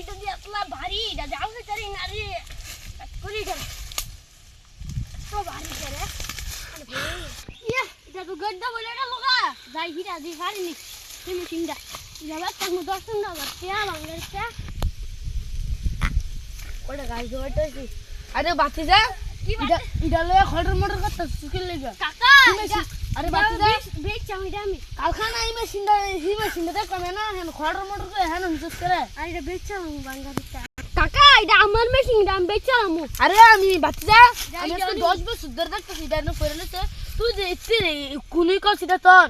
এটা দিয়ে এতলা ভারী এটা যাও না চারি না রে করি গেল তো ভারী করে ইয়ে এটা তো গড্ডা বলে এটা লগা যাই হিরা দি ভারী নি তুমি চিন্তা যাবার তার মধ্যে দর্শন না করতে বাংলার চা ওটা গাছ ধরতেছি আরে বাতিজা কি ইডা ইডা লয়ে খড়র আরে বাতিজা বেচ আমি। কালখানা এই মেশিনটা এই মেশিনটা কমে না হেন খড়র মটর করে হেন হুসুস করে। আর এটা বেচ চাও বাংলার চা কাকা এটা আমার মেশিন এটা আমি বেচ চালাম। আরে আমি যাই আমি তো নি। দশ বছর ধরে দেখতেছি এটা না পড়ে লেছে তুই যে ইচ্ছে কুনি কর সেটা তোর।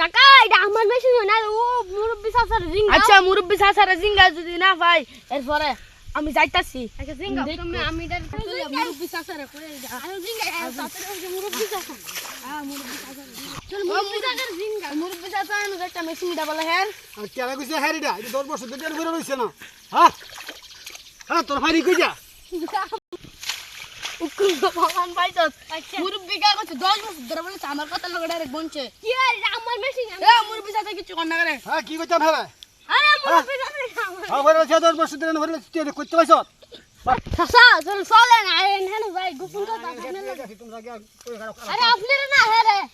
কাকা এটা আমার মেশিন না ও মুরব্বি সাসার রিং আচ্ছা মুরব্বি সাসারে জিঙ্গা যদি না ভাই এরপরে। আমি যাইতাছি। আচ্ছা আমি হ্যাঁ হ্যাঁ? হ্যাঁ হ্যাঁ? হ্যাঁ তোর ফাইরি কই যা উকুল ভগবান পাইছস আচ্ছা। মুরব্বি কা কইছে 10 বছর ধরে বলে আমার কথা লগা ডাইরেক্ট বনছে। কি আমার মেশিন মুরব্বি কিছু না করে। হ্যাঁ কি করতে না কথা না হ্যাঁ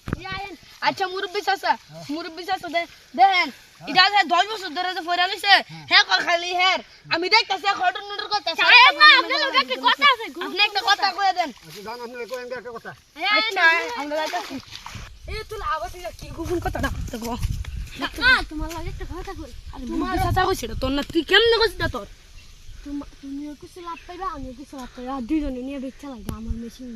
আচ্ছা মুরব্বি সাসা মুরব্বি দে দেন এটা 10 বছর ধরে যে ফয়রা লইছে হ্যাঁ খালি হ্যাঁ আমি দেখতাছি খটন নটর কথা না কথা আপনি একটা কথা কয়ে দেন আচ্ছা কথা আচ্ছা আমরা যাইতাছি এ তুই আবার কি গোপন কথাটা করতে গো কাকা তোমার লাগে একটা কথা কই। তোমার চাচা কইছে এটা তোর না তুই কেমনে কইছিস এটা তোর? তোমা- কিছু লাভ পাইবা আমি কিছু লাভ পাইবা আর দুইজনে নিয়ে বেচা লাগবে আমার মেশিন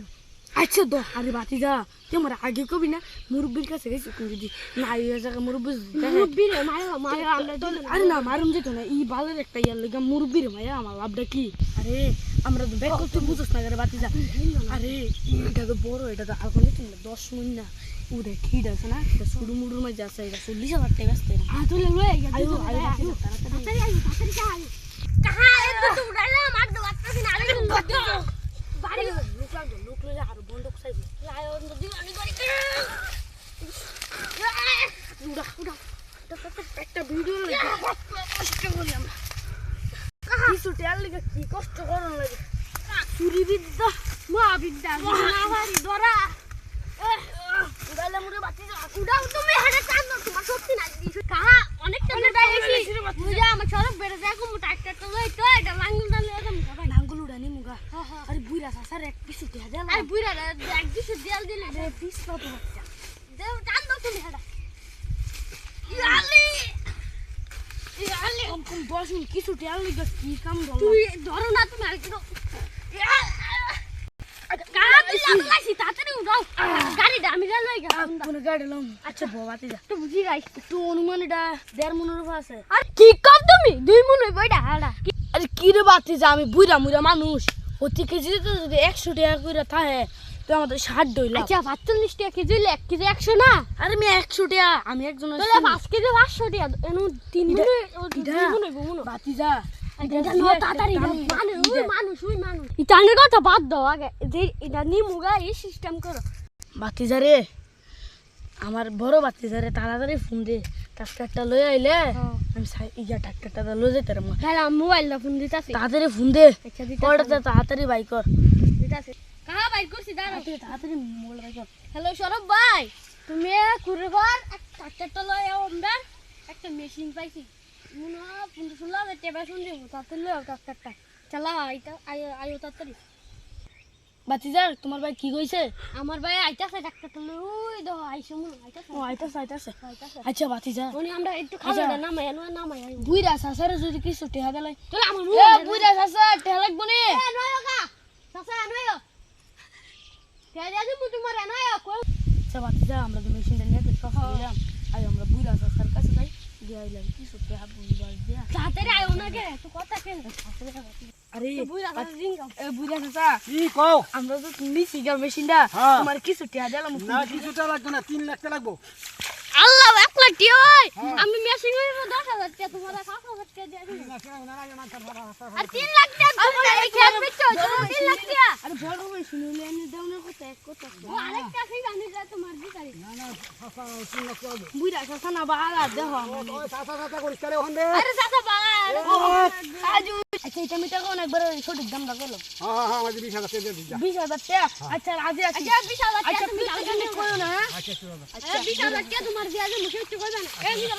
আচ্ছা তো আরে বাতি যা তুই আমার আগে কবি না? মুরব্বির কাছে গেছি তুমি যদি না এই জায়গা মুরব্বি মুরব্বি রে মারা মারা আমরা আরে না মারুম যেত না এই বালের একটা ইয়ার লেগে মুরব্বির মায়া আমার লাভটা কি? আরে আমরা তো ব্যাগ করতে বুঝোস না করে বাতি যা আরে এটা তো বড় এটা তো আগুন দিতে না দশ মিন না। ওটা ঠিক আছে না? এটা শুরু মুড়ুর মাঝে আছে এটা চল্লিশ হাজার টাকা আসতে হাত তুলে লয়ে আয়ো আয়ো যা, তাড়াতাড়ি আয়ো। তাড়াতাড়ি আয়ো। কাহা এত তো উড়াইলা মার দো বাচ্চা না আরে বাড়ি লোক লাগবে লোক লইলে আর বন্ধক চাইবে লায়ো নদী অনেক বাড়ি উড়া উড়া একটা ভিডিও কষ্ট করি আমরা কিছু টেয়ার লেগে কি কষ্ট করার লাগে। চুরি বিদ্যা মহাবিদ্যা মহাভারী ধরা। আরে বুইরা সাসার এক পিছু টেয়া দেলা আর বুইরা এক দিছে দেয়াল দিলে পিস পাবো দেও টান দাও তুমি হাড়া ইয়ালি কম দশ মিনিট কিছু টেয়ার লেগে কি কাম বল? তুই ধরো না তুমি আর উড়াও গাড়িটা আমি আচ্ছা মন আমি বুইরা মুইরা মানুষ। অতি কেজি যদি একশো টাকা করে থাকে আমাদের ষাট দইলা। আচ্ছা পাঁচচল্লিশ টাকা কেজি হইলে এক কেজি একশো না? আরে আমি একশো টাকা আমি একজন তাহলে পাঁচ কেজি পাঁচশো টাকা এনু তিন ইটা- ইটা- দুই হইব বাতি যা এটা নো তাড়াতাড়ি দাও। মানুষ ওই মানুষ ওই মানুষ। ইটানের কথা বাদ দাও আগে যে এটা নিমুগা এই সিস্টেম করো। রে আমার বড় বাতি যা রে তাড়াতাড়ি ফোন দে। ট্রাক্টরটা লই আইলে আমি সাই- ইয়া ট্রাক্টরটা লই যেতে রে তাহলে মোবাইলটা ফোন দিতাছি। তাড়াতাড়ি ফোন দে। আচ্ছা তাড়াতাড়ি বাই কর। কাহা বাইক করছি দাঁড়াও। তাড়াতাড়ি তাড়াতাড়ি মোবাইল বাই কর হ্যালো সরব ভাই। তুমি কুড়ে ঘর ট্রাক্টরটা লয় আমরা। একটা মেশিন পাইছি। মনে হয় পনেরো ষোলো হাজার টাকা শুন দেবো তাতে লয় ট্রাক্টরটা চালা আইতা আয়ো আয়ো তাড়াতাড়ি। তোমার ভাই কি কইছে? আমার ভাই আইতাছে ওই দেখো আইসো মনে হয়, আইতাছে। ও আইতাছে আইতাছে। আচ্ছা বাতি যা। উনি আমরা একটু খাবার নামাই আনো নামাই আনো। বুইরা সাসারে যদি কিছু টেহা দেলাই তাহলে আমার বুইরা সাসা টেহা লাগবো নি। এ নয় কা চাচা নয় কে জানি মু তোমার নয় কো আচ্ছা বাতি যা আমরা তো মেশিনটা নিয়ে তো সব দিলাম আই আমরা বুইরা সাসার কাছে যাই দিয়ে আইলাম কিছু টেহা বুইবার দিয়া তাড়াতাড়ি আয়ো না কে তো কথা কেন আরে বুইরা রিং গাও এ বুইরা সাসা কি কও আমরা তো নিছি গা মেশিনটা হ্যাঁ। তোমার কি টেহা দিলাম না লাগবে লাখ টাকা লাগবো আল্লাহ এক লাখ টিয়া ওই আমি মেশিং এর দশ হাজার টাকা তোমার পাঁচ হাজার টাকা দিয়ে দিবি। আর তিন লাখ টাকা তুমি এই খেত বেচছো তিন লাখ টাকা। আরে বড় ভাই শুনলে এনে দেওয়ার কথা এক কথা। ও আরেকটা সেই আমি যা তোমার দিতারি বুইরা কথা না বালা দেখো আরে চাচা বাবা আজু আচ্ছা এটা আমি টাকা অনেকবার সঠিক দামটা করল হ্যাঁ হ্যাঁ বিশ হাজার টাকা বিশ হাজার টাকা? আচ্ছা রাজি আছি। আচ্ছা বিশ হাজার টাকা আচ্ছা তুমি তুমি কালকে করো না। আচ্ছা বিশ হাজার টাকা তোমার দিয়ে মুখে উচ্চ করবে না। এই নিয়ে